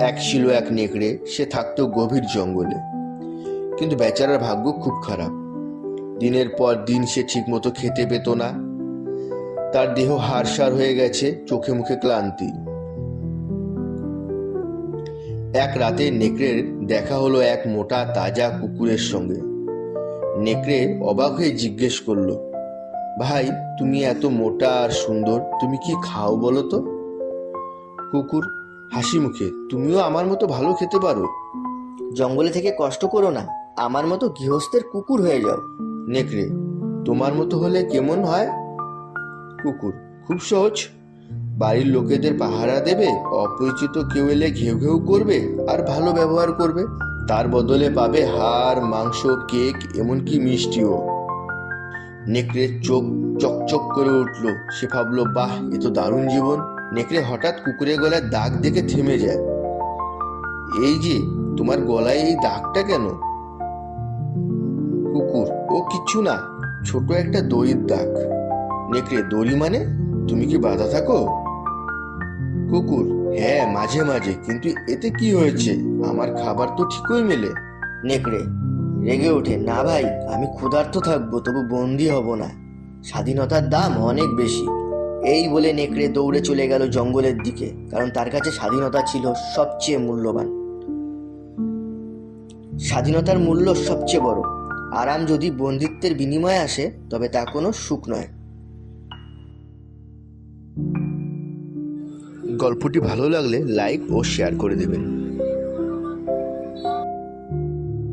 এক ছিল এক নেকড়ে, সে থাকতো গভীর জঙ্গলে। কিন্তু বেচারার ভাগ্য খুব খারাপ। দিনের পর দিন সে ঠিকমতো খেতে পেত না। তার দেহ হাড়সার হয়ে গেছে, চোখে মুখে ক্লান্তি। এক রাতে নেকড়ের দেখা হলো এক মোটা, তাজা কুকুরের সঙ্গে। নেকড়ে অবাক হয়ে জিজ্ঞেস করল, ভাই, তুমি এত মোটা আর সুন্দর, তুমি কি খাও বলো তো? কুকুর হাসি মুখে তুমিও আমার মতো ভালো খেতে পারো। জঙ্গলে থেকে কষ্ট করো না আমার মতো গৃহস্থের কুকুর হয়ে যাও। নেকড়ে তোমার মতো হলে কেমন হয়? কুকুর খুব সহজ। বাড়ির লোকেদের পাহারা দেবে অপরিচিত কেউ এলে ঘেউ ঘেউ করবে আর ভালো ব্যবহার করবে। তার বদলে পাবে হাড় মাংস কেক এমনকি মিষ্টিও। নেকড়ে চোখ চকচক করে উঠল। সে ভাবলো বাহ এ তো দারুণ জীবন। নেকড়ে হঠাৎ কুকুরের গলায় দাগ দেখে থেমে যায়। এই যে, তোমার গলায় এই দাগটা কেন? কুকুর, ও কিচ্ছু না, ছোট একটা দড়ির দাগ। নেকড়ে, দড়ি মানে? তুমি কি বাধা থাকো? কুকুর হ্যাঁ মাঝে মাঝে, কিন্তু এতে কি হয়েছে? আমার খাবার তো ঠিকই মেলে। নেকড়ে, রেগে ওঠে, না ভাই, আমি ক্ষুধার্ত থাকব, তবু বন্দি হব না। স্বাধীনতার দাম অনেক বেশি। এই বলে নেকড়ে দৌড়ে চলে গেল জঙ্গলের দিকে, কারণ তার কাছে স্বাধীনতা ছিল সবচেয়ে মূল্যবান। স্বাধীনতার মূল্য সবচেয়ে বড়। আরাম যদি বন্দিত্বের বিনিময়ে আসে, তবে তা কোনো সুখ নয়। গল্পটি ভালো লাগলে লাইক ও শেয়ার করে দেবেন।